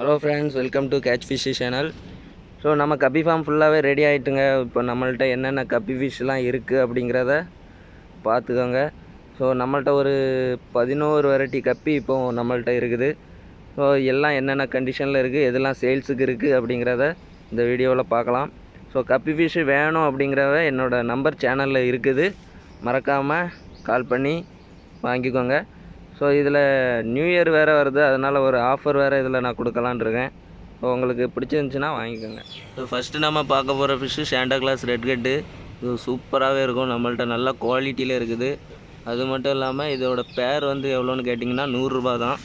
Hello friends welcome to catch fish channel so நம்ம guppy form ஃபுல்லாகவே ready ஆகிட்டுங்க இப்போ நம்மள்ட்ட என்னென்ன கப்பி ஃபிஷ்லாம் இருக்குது அப்படிங்கிறத பார்த்துக்கோங்க. ஸோ நம்மள்ட்ட ஒரு பதினோரு வெரைட்டி கப்பி இப்போ நம்மள்ட்ட இருக்குது. ஸோ எல்லாம் என்னென்ன கண்டிஷனில் இருக்குது எதெல்லாம் சேல்ஸுக்கு இருக்குது அப்படிங்கிறத இந்த வீடியோவில் பார்க்கலாம். ஸோ கப்பி ஃபிஷ்ஷு வேணும் அப்படிங்கிறத என்னோடய நம்பர் சேனலில் இருக்குது. மறக்காமல் கால் பண்ணி வாங்கிக்கோங்க. ஸோ இதில் நியூ இயர் வேறு வருது. அதனால் ஒரு ஆஃபர் வேறு இதில் நான் கொடுக்கலான் இருக்கேன். ஸோ உங்களுக்கு பிடிச்சிருந்துச்சின்னா வாங்கிக்கோங்க. ஸோ ஃபஸ்ட்டு நம்ம பார்க்க போகிற ஃபிஷ்ஷு சாண்டா கிளாஸ் ரெட் கட்டு இது சூப்பராகவே இருக்கும். நம்மள்ட்ட நல்ல குவாலிட்டியில் இருக்குது. அது மட்டும் இல்லாமல் இதோட பேர் வந்து எவ்வளோன்னு கேட்டிங்கன்னா நூறுரூபா தான்.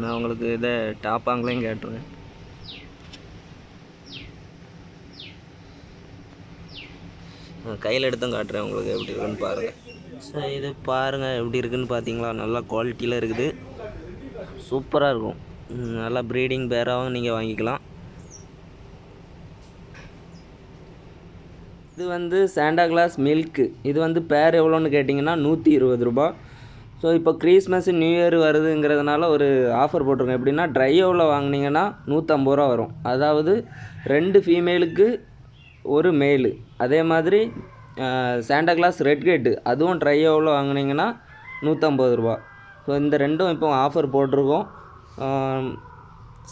நான் உங்களுக்கு இதை டாப்பாங்களையும் கேட்டுருவேன் கையில் எடுத்தும் காட்டுறேன் உங்களுக்கு எப்படி இருக்குன்னு பாருங்கள் ஸோ இது பாருங்கள் எப்படி இருக்குதுன்னு பார்த்தீங்களா? நல்லா குவாலிட்டியில் இருக்குது. சூப்பராக இருக்கும். நல்லா ப்ரீடிங் பேராகவும் நீங்கள் வாங்கிக்கலாம். இது வந்து சாண்டா கிளாஸ் மில்க்கு இது வந்து பேர் எவ்வளோன்னு கேட்டிங்கன்னா நூற்றி இருபது ரூபா. ஸோ இப்போ கிறிஸ்மஸ் நியூ இயர் வருதுங்கிறதுனால ஒரு ஆஃபர் போட்டிருக்கோம். எப்படின்னா ட்ரையோவில் வாங்குனீங்கன்னா நூற்றம்பது ரூபா வரும். அதாவது ரெண்டு ஃபீமேலுக்கு ஒரு மேலு அதே மாதிரி சாண்டா கிளாஸ் ரெட் கேட்டு அதுவும் ட்ரையோவில் வாங்குனீங்கன்னா நூற்றம்பது ரூபா. ஸோ இந்த ரெண்டும் இப்போ ஆஃபர் போட்டிருக்கோம்.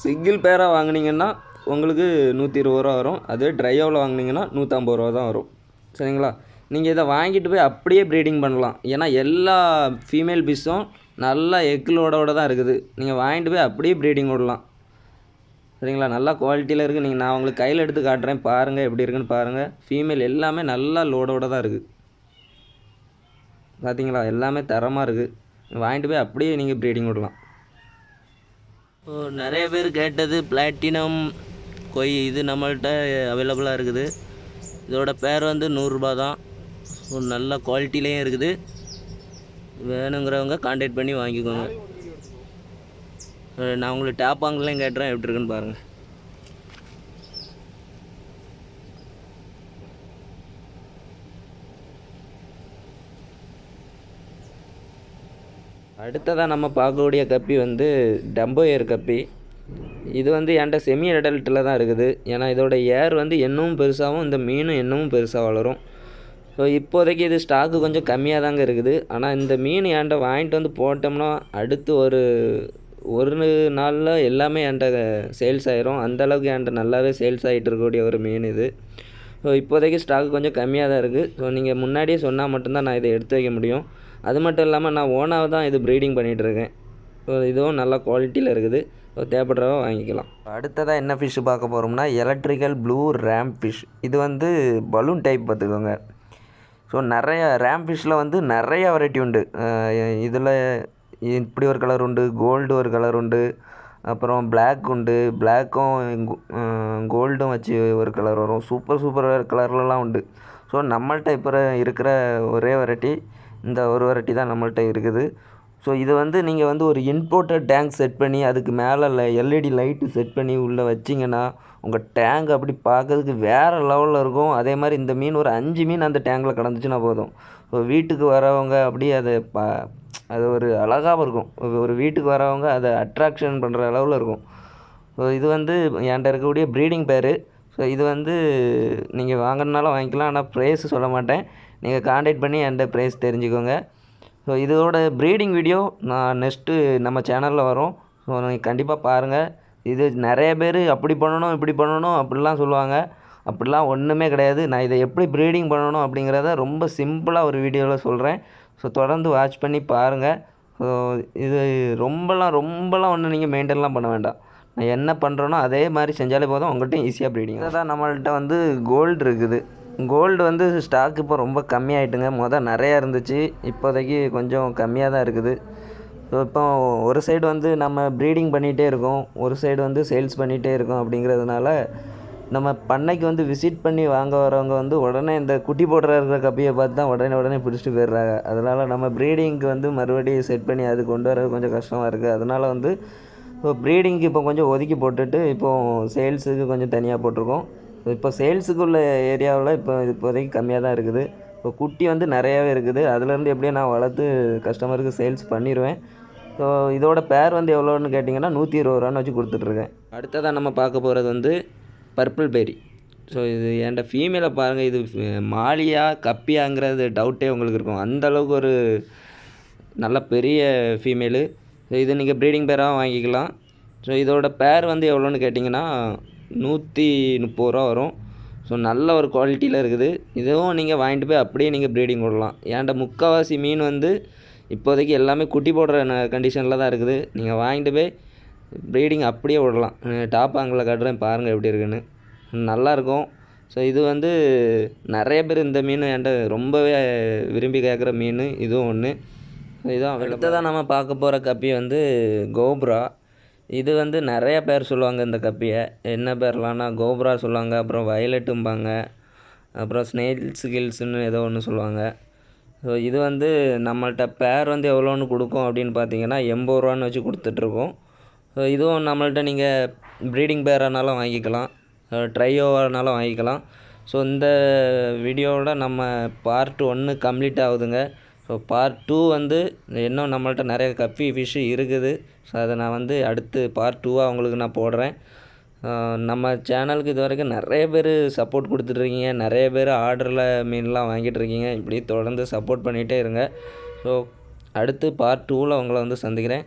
சிங்கிள் பேராக வாங்கினீங்கன்னா உங்களுக்கு நூற்றி இருபது ரூபா வரும். அது ட்ரையோவில் வாங்குனீங்கன்னா நூற்றம்பது ரூபா தான் வரும். சரிங்களா? நீங்கள் இதை வாங்கிட்டு போய் அப்படியே ப்ரீடிங் பண்ணலாம். ஏன்னா எல்லா ஃபீமேல் பிஸ்ஸும் நல்லா எக்கிலோடோட தான் இருக்குது. நீங்கள் வாங்கிட்டு போய் அப்படியே ப்ரீடிங் விடலாம். சரிங்களா? நல்லா குவாலிட்டியில் இருக்குது நீங்கள் நான் உங்களுக்கு கையில் எடுத்து காட்டுறேன். பாருங்கள் எப்படி இருக்குன்னு பாருங்கள் ஃபீமேல் எல்லாமே நல்லா லோடோட தான் இருக்குது பார்த்தீங்களா எல்லாமே தரமாக இருக்குது வாங்கிட்டு போய் அப்படியே நீங்கள் ப்ரீடிங் விடலாம். ஸோ நிறைய பேர் கேட்டது பிளாட்டினம் கொய் இது நம்மள்கிட்ட அவைலபிளாக இருக்குது. இதோட பேர் வந்து நூறுரூபா தான். ஸோ நல்ல குவாலிட்டிலையும் இருக்குது. வேணுங்கிறவங்க கான்டாக்ட் பண்ணி வாங்கிக்கோங்க. நான் உங்களுக்கு டேப் வாங்கலாம் கேட்டுறேன் எப்படி இருக்குன்னு பாருங்கள் அடுத்ததாக நம்ம பார்க்கக்கூடிய கப்பி வந்து டம்போ ஏர் கப்பி. இது வந்து என்கிட்ட செமி அடல்ட்டில் தான் இருக்குது. ஏன்னா இதோட ஏர் வந்து இன்னமும் பெருசாகவும் இந்த மீனும் இன்னமும் பெருசாக வளரும். ஸோ இப்போதைக்கு இது ஸ்டாக்கு கொஞ்சம் கம்மியாக தாங்க இருக்குது. ஆனால் இந்த மீன் என்கிட்ட வாங்கிட்டு வந்து போட்டோம்னா அடுத்து ஒரு ஒரு நாளில் எல்லாமே என்கிட்ட சேல்ஸ் ஆயிரும். அந்தளவுக்கு என்கிட்ட நல்லாவே சேல்ஸ் ஆகிட்டு இருக்கக்கூடிய ஒரு மீன் இது. ஸோ இப்போதைக்கு ஸ்டாக் கொஞ்சம் கம்மியாக தான் இருக்குது ஸோ நீங்கள் முன்னாடியே சொன்னால் மட்டும்தான் நான் இதை எடுத்து வைக்க முடியும். அது மட்டும் இல்லாமல் நான் ஓனாக தான் இது ப்ரீடிங் பண்ணிகிட்ருக்கேன் ஸோ இதுவும் நல்ல குவாலிட்டியில் இருக்குது. ஸோ தேவைப்படுறவ வாங்கிக்கலாம். அடுத்ததாக என்ன ஃபிஷ்ஷு பார்க்க போகிறோம்னா எலக்ட்ரிக்கல் ப்ளூ ரேம் ஃபிஷ் இது வந்து பலூன் டைப் பார்த்துக்கோங்க. ஸோ நிறைய ரேம் ஃபிஷ்ஷில் வந்து நிறைய வெரைட்டி உண்டு. இதில் இப்படி ஒரு கலர் உண்டு கோல்டு ஒரு கலர் உண்டு அப்புறம் பிளாக் உண்டு. பிளாக்கும் கோல்டும் வச்சு ஒரு கலர் வரும். சூப்பர் சூப்பர் கலர்லலாம் உண்டு. ஸோ நம்மள்கிட்ட இப்போ இருக்கிற ஒரே வெரைட்டி இந்த ஒரு வெரைட்டி தான் நம்மள்கிட்ட இருக்குது. ஸோ இது வந்து நீங்கள் வந்து ஒரு இம்போர்ட்டட் டேங்க் செட் பண்ணி அதுக்கு மேலே எல்இடி லைட்டு செட் பண்ணி உள்ளே வச்சிங்கன்னா உங்கள் டேங்க் அப்படி பார்க்கறதுக்கு வேறு லெவலில் இருக்கும். அதே மாதிரி இந்த மீன் ஒரு அஞ்சு மீன் அந்த டேங்கில் கிடந்துச்சுன்னா போதும். ஸோ வீட்டுக்கு வரவங்க அப்படியே அதை பா அது ஒரு அழகாகவும் இருக்கும். ஒரு- வீட்டுக்கு வரவங்க அதை அட்ராக்ஷன் பண்ணுற அளவில் இருக்கும். ஸோ இது வந்து என்கிட்ட இருக்கக்கூடிய ப்ரீடிங் பேர். ஸோ இது வந்து நீங்கள் வாங்கினாலும் வாங்கிக்கலாம். ஆனால் ப்ரைஸ் சொல்ல மாட்டேன். நீங்கள் காண்டாக்ட் பண்ணி என்கிட்ட ப்ரைஸ் தெரிஞ்சுக்கோங்க. ஸோ இதோட ப்ரீடிங் வீடியோ நான் நெக்ஸ்ட்டு நம்ம சேனலில் வரும். ஸோ நீங்கள் கண்டிப்பாக பாருங்கள் இது நிறைய பேர் அப்படி பண்ணணும் இப்படி பண்ணணும் அப்படிலாம் சொல்லுவாங்க. அப்படிலாம் ஒன்றுமே கிடையாது. நான் இதை எப்படி ப்ரீடிங் பண்ணணும் அப்படிங்கிறத ரொம்ப சிம்பிளாக ஒரு வீடியோவில் சொல்கிறேன் ஸோ தொடர்ந்து வாட்ச் பண்ணி பாருங்கள் ஸோ இது ரொம்பலாம் ரொம்பலாம் ஒன்றும் நீங்கள் மெயின்டைன்லாம் பண்ண வேண்டாம். நான் என்ன பண்ணுறேனோ அதே மாதிரி செஞ்சாலே போதும். உங்கள்கிட்ட ஈஸியாக ப்ரீடிங் அதான் நம்மள்கிட்ட வந்து கோல்டு இருக்குது. கோல்டு வந்து ஸ்டாக் இப்போ ரொம்ப கம்மியாயிட்டுங்க. மொதல் நிறையா இருந்துச்சு. இப்போதைக்கு கொஞ்சம் கம்மியாக தான் இருக்குது. ஸோ இப்போ ஒரு சைடு வந்து நம்ம ப்ரீடிங் பண்ணிகிட்டே இருக்கோம். ஒரு சைடு வந்து சேல்ஸ் பண்ணிகிட்டே இருக்கோம் அப்படிங்கிறதுனால நம்ம பண்ணைக்கு வந்து விசிட் பண்ணி வாங்க வரவங்க வந்து உடனே இந்த குட்டி போடுற இருக்கிற கப்பியை பார்த்து தான் உடனே உடனே பிடிச்சிட்டு போயிடுறாங்க. அதனால் நம்ம ப்ரீடிங்க்கு வந்து மறுபடியும் செட் பண்ணி அது கொண்டு வர கொஞ்சம் கஷ்டமாக இருக்குது அதனால் வந்து இப்போ ப்ரீடிங்க்கு இப்போ கொஞ்சம் ஒதுக்கி போட்டுட்டு இப்போது சேல்ஸுக்கு கொஞ்சம் தனியாக போட்டிருக்கோம். இப்போ சேல்ஸுக்கு உள்ள ஏரியாவில் இப்போ இப்போதைக்கு கம்மியாக தான் இருக்குது. இப்போ குட்டி வந்து நிறையாவே இருக்குது. அதுலேருந்து எப்படியும் நான் வளர்த்து கஸ்டமருக்கு சேல்ஸ் பண்ணிடுவேன் ஸோ இதோட பேர் வந்து எவ்வளோன்னு கேட்டிங்கன்னா நூற்றி இருபது ரூபான்னு வச்சு கொடுத்துட்ருக்கேன் அடுத்ததாக நம்ம பார்க்க போகிறது வந்து பர்பிள் பெரி. ஸோ இது என்கிட்ட ஃபீமேலை பாருங்கள் இது மாலியா கப்பியாங்கிறது டவுட்டே உங்களுக்கு இருக்கும். அந்தளவுக்கு ஒரு நல்ல பெரிய ஃபீமேலு ஸோ இது நீங்கள் ப்ரீடிங் பேராக வாங்கிக்கலாம். ஸோ இதோட பேர் வந்து எவ்வளோன்னு கேட்டிங்கன்னா நூற்றி முப்பது ரூபா வரும். ஸோ நல்ல ஒரு குவாலிட்டியில் இருக்குது. இதுவும் நீங்கள் வாங்கிட்டு போய் அப்படியே நீங்கள் ப்ரீடிங் விடலாம் ஏன்ட்ட முக்கால்வாசி மீன் வந்து இப்போதைக்கு எல்லாமே குட்டி போடுற கண்டிஷனில் தான் இருக்குது. நீங்கள் வாங்கிட்டு போய் ப்ரீடிங் அப்படியே விடலாம். டாப் ஆங்கிளில் காட்டுறேன் பாருங்கள் எப்படி இருக்குன்னு. நல்லாயிருக்கும். ஸோ இது வந்து நிறைய பேர் இந்த மீன் என்கிட்ட ரொம்பவே விரும்பி கேட்குற மீன். இதுவும் ஒன்று இதுதான் அடுத்ததாக நம்ம பார்க்க போகிற கப்பி வந்து கோப்ரா. இது வந்து நிறைய பேர் சொல்லுவாங்க இந்த கப்பியை. என்ன பேர்லாம்னா கோப்ரா சொல்லுவாங்க அப்புறம் வயலட்டும்பாங்க அப்புறம் ஸ்னேல்ஸ் கில்ஸ்னு ஏதோ ஒன்று சொல்லுவாங்க. ஸோ இது வந்து நம்மள்கிட்ட பேர் வந்து எவ்வளோன்னு கொடுக்கும் அப்படின்னு பார்த்தீங்கன்னா எண்பது ரூபான்னு வச்சு கொடுத்துட்ருக்கோம். ஸோ இதுவும் நம்மள்ட்ட நீங்கள் ப்ரீடிங் பேரானாலும் வாங்கிக்கலாம். ட்ரையோவானாலும் வாங்கிக்கலாம். ஸோ இந்த வீடியோவோட நம்ம பார்ட் ஒன்று கம்ப்ளீட் ஆகுதுங்க. ஸோ பார்ட் டூ வந்து இன்னும் நம்மள்ட்ட நிறைய கப்பி ஃபிஷ்ஷு இருக்குது. ஸோ அதை நான் வந்து அடுத்து பார்ட் டூவாக உங்களுக்கு நான் போடுறேன். நம்ம சேனலுக்கு இது வரைக்கும் நிறைய பேர் சப்போர்ட் கொடுத்துட்ருக்கீங்க. நிறைய பேர் ஆர்டரில் மீன்லாம் வாங்கிட்டு இருக்கீங்க. இப்படி தொடர்ந்து சப்போர்ட் பண்ணிகிட்டே இருங்க. ஸோ அடுத்து பார்ட் டூவில் உங்களை வந்து சந்திக்கிறேன்.